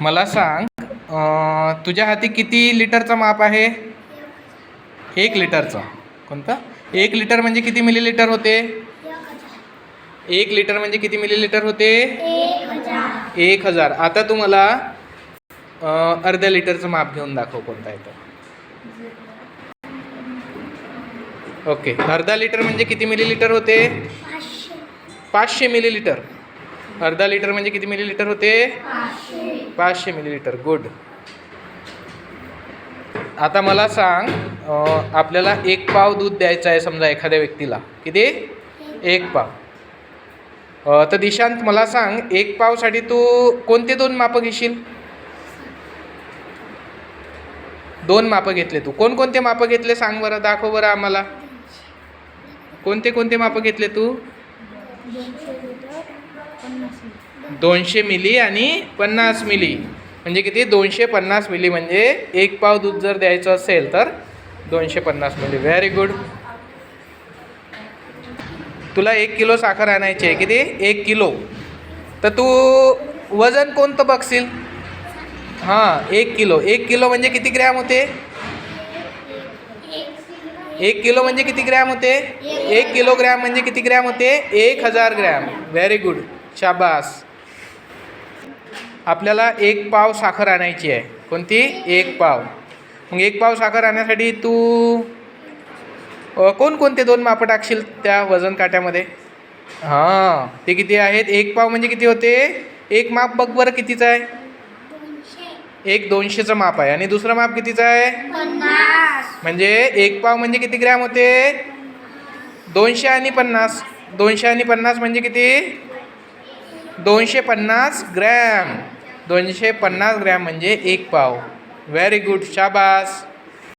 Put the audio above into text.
मला सांग तुझ्या हाती किती लिटरचं माप आहे? एक लिटरचं. कोणतं? एक लिटर म्हणजे किती मिलीलिटर होते? एक लिटर म्हणजे किती मिलीलिटर होते? एक हजार. आता तू मला अर्ध्या लिटरचं माप घेऊन दाखव कोणता आहे तो ओके. अर्धा लिटर म्हणजे किती मिलीलिटर होते? पाचशे. मिलीलिटर अर्धा लिटर म्हणजे किती मिलीलिटर होते? पाचशे मिलीलिटर गुड आता मला सांग आपल्याला एक पाव दूध द्यायचं आहे समजा एखाद्या व्यक्तीला. किती? एक पाव. तर दिशांत मला सांग एक पावसाठी तू कोणते दोन मापं घेशील? दोन मापं घेतले तू. कोणकोणते मापं घेतले सांग बरं दाखव बरं आम्हाला. कोणते कोणते मापं घेतले तू? दोनशे मिली आणि पन्नास मिली. म्हणजे किती? दोनशे पन्नास मिली. म्हणजे एक पाव दूध जर द्यायचं असेल तर दोनशे पन्नास मिली. व्हेरी गुड तुला एक किलो साखर आणायची आहे. किती? एक किलो. तर तू वजन कोणतं बघशील? हां एक किलो. एक किलो म्हणजे किती ग्रॅम होते? एक किलो म्हणजे किती ग्रॅम होते? एक किलोग्रॅम म्हणजे किती ग्रॅम होते? एक हजार ग्रॅम. व्हेरी गुड शाबास. आपल्याला एक पाव साखर आणायची आहे. कोणती? एक पाव. मग एक पाव साखर आणण्यासाठी तू कोणकोणते दोन मापं टाकशील त्या वजन काट्यामध्ये? हां. ते किती आहेत? एक पाव म्हणजे किती होते? एक माप बघ बरं कितीचं आहे. एक दोनशेचं माप आहे. आणि दुसरं माप कितीचं आहे? म्हणजे एक पाव म्हणजे किती ग्रॅम होते? दोनशे आणि पन्नास. दोनशे आणि पन्नास म्हणजे किती? दोनशे पन्नास ग्रॅम. दोनशे पन्नास ग्रॅम म्हणजे एक पाव. व्हेरी गुड शाबास.